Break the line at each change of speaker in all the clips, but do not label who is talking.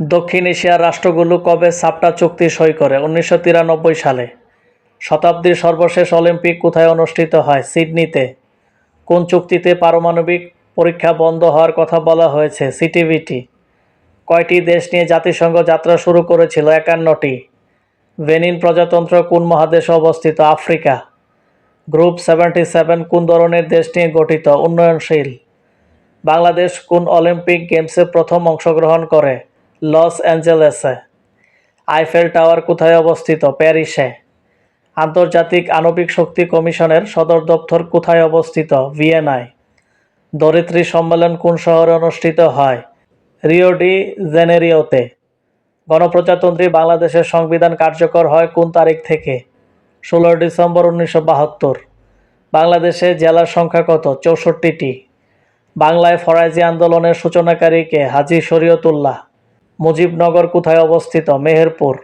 দক্ষিণ এশিয়ার রাষ্ট্রগুলো কবে সাপটা চুক্তি সই করে? উনিশশো তিরানব্বই সালে। শতাব্দীর সর্বশেষ অলিম্পিক কোথায় অনুষ্ঠিত হয়? সিডনিতে। কোন চুক্তিতে পারমাণবিক পরীক্ষা বন্ধ হওয়ার কথা বলা হয়েছে? সিটিভিটি। কয়টি দেশ নিয়ে জাতিসংঘ যাত্রা শুরু করেছিল? একান্নটি। বেনিন প্রজাতন্ত্র কোন মহাদেশে অবস্থিত? আফ্রিকা। গ্রুপ সেভেন্টি সেভেন কোন ধরনের দেশ নিয়ে গঠিত? উন্নয়নশীল। বাংলাদেশ কোন অলিম্পিক গেমসে প্রথম অংশগ্রহণ করে? লস অ্যাঞ্জেলেসে। আইফেল টাওয়ার কোথায় অবস্থিত? প্যারিসে। আন্তর্জাতিক আণবিক শক্তি কমিশনের সদর দপ্তর কোথায় অবস্থিত? ভিয়েনায়। ধরিত্রী সম্মেলন কোন শহরে অনুষ্ঠিত হয়? রিও ডি জেনেরিওতে। গণপ্রজাতন্ত্রী বাংলাদেশের সংবিধান কার্যকর হয় কোন তারিখ থেকে? ষোলোই ডিসেম্বর উনিশশো বাহাত্তর। বাংলাদেশে জেলার সংখ্যা কত? চৌষট্টিটি। বাংলায় ফরাজি আন্দোলনের সূচনাকারীকে হাজি শরীয়তুল্লাহ। মুজিবনগর কোথায় অবস্থিত? মেহেরপুর।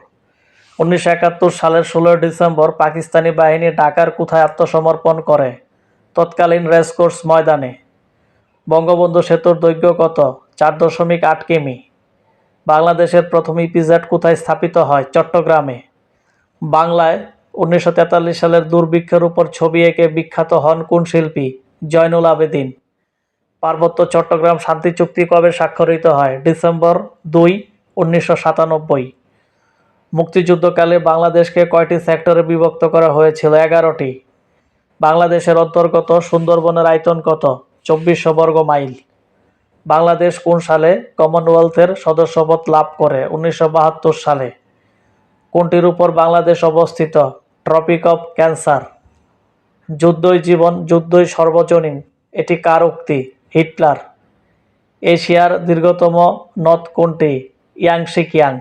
উনিশশো একাত্তর সালের ষোলোই ডিসেম্বর পাকিস্তানি বাহিনী ঢাকার কোথায় আত্মসমর্পণ করে? তৎকালীন রেসকোর্স ময়দানে। বঙ্গবন্ধু সেতুর দৈর্ঘ্য কত? চার দশমিক আট কিমি। বাংলাদেশের প্রথম ইপিজেড কোথায় স্থাপিত হয়? চট্টগ্রামে। বাংলায় উনিশশো তেতাল্লিশ সালের দুর্ভিক্ষের উপর ছবি এঁকে বিখ্যাত হন কোন শিল্পী? জয়নুল আবেদিন। পার্বত্য চট্টগ্রাম শান্তি চুক্তি কবে স্বাক্ষরিত হয়? ডিসেম্বর দুই, উনিশশো সাতানব্বই। মুক্তিযুদ্ধকালে বাংলাদেশকে কয়টি সেক্টরে বিভক্ত করা হয়েছিল? এগারোটি। বাংলাদেশের অন্তর্গত সুন্দরবনের আয়তন কত? চব্বিশশো বর্গ মাইল। বাংলাদেশ কোন সালে কমনওয়েলথের সদস্যপদ লাভ করে? উনিশশো বাহাত্তর সালে। কোনটির উপর বাংলাদেশ অবস্থিত? Tropic of Cancer. যুদ্ধই জীবন, যুদ্ধই সর্বজনীন। এটি কার উক্তি? হিটলার। এশিয়ার দীর্ঘতম নদ কোনটি? Yangtze Kiang.